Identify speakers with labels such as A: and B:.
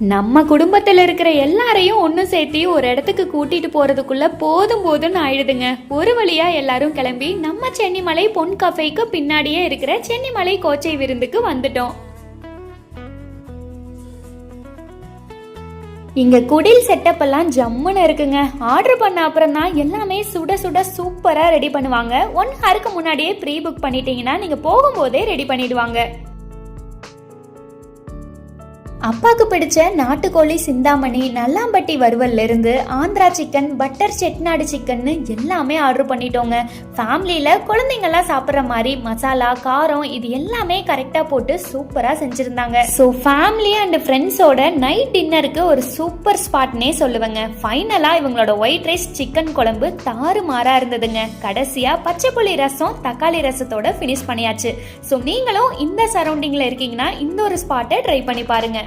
A: நம்ம குடும்பத்தில் இருக்கிற எல்லாரையும் ஒன்று சேர்த்து ஒரு இடத்துக்கு கூட்டிட்டு போறதுக்குள்ள போதும் போதும்னு ஆயிடுதுங்க. ஒரு வழியா எல்லாரும் கிளம்பி நம்ம சென்னிமலை பொன் கஃபேக்கு பின்னாடியே இருக்கிற சென்னிமலை கோச்சை விருந்துக்கு வந்துட்டோம். இங்க குடில் செட்டப் எல்லாம் ஜம்முன்னு இருக்குங்க. ஆர்டர் பண்ண அப்புறம் தான் எல்லாமே சுட சுட சூப்பரா ரெடி பண்ணுவாங்க. ஒன் ஹாருக்கு முன்னாடியே ப்ரீ புக் பண்ணிட்டீங்கன்னா நீங்க போகும்போதே ரெடி பண்ணிடுவாங்க. அப்பாவுக்கு பிடிச்ச நாட்டுக்கோழி சிந்தாமணி நல்லாம்பட்டி வறுவல்லேருந்து ஆந்திரா சிக்கன் பட்டர் செட்நாடு சிக்கன்னு எல்லாமே ஆர்டர் பண்ணிட்டோங்க. ஃபேமிலியில் குழந்தைங்கள்லாம் சாப்பிட்ற மாதிரி மசாலா காரம் இது எல்லாமே கரெக்டாக போட்டு சூப்பராக செஞ்சுருந்தாங்க. ஸோ ஃபேமிலி அண்ட் ஃப்ரெண்ட்ஸோட நைட் டின்னருக்கு ஒரு சூப்பர் ஸ்பாட்னே சொல்லுவேங்க. ஃபைனலாக இவங்களோட ஒயிட் ரைஸ் சிக்கன் குழம்பு தாறு மாறாக இருந்ததுங்க. கடைசியாக பச்சை புளி ரசம் தக்காளி ரசத்தோட ஃபினிஷ் பண்ணியாச்சு. ஸோ நீங்களும் இந்த சரௌண்டிங்கில் இருக்கீங்கன்னா இந்த ஒரு ஸ்பாட்டை ட்ரை பண்ணி பாருங்கள்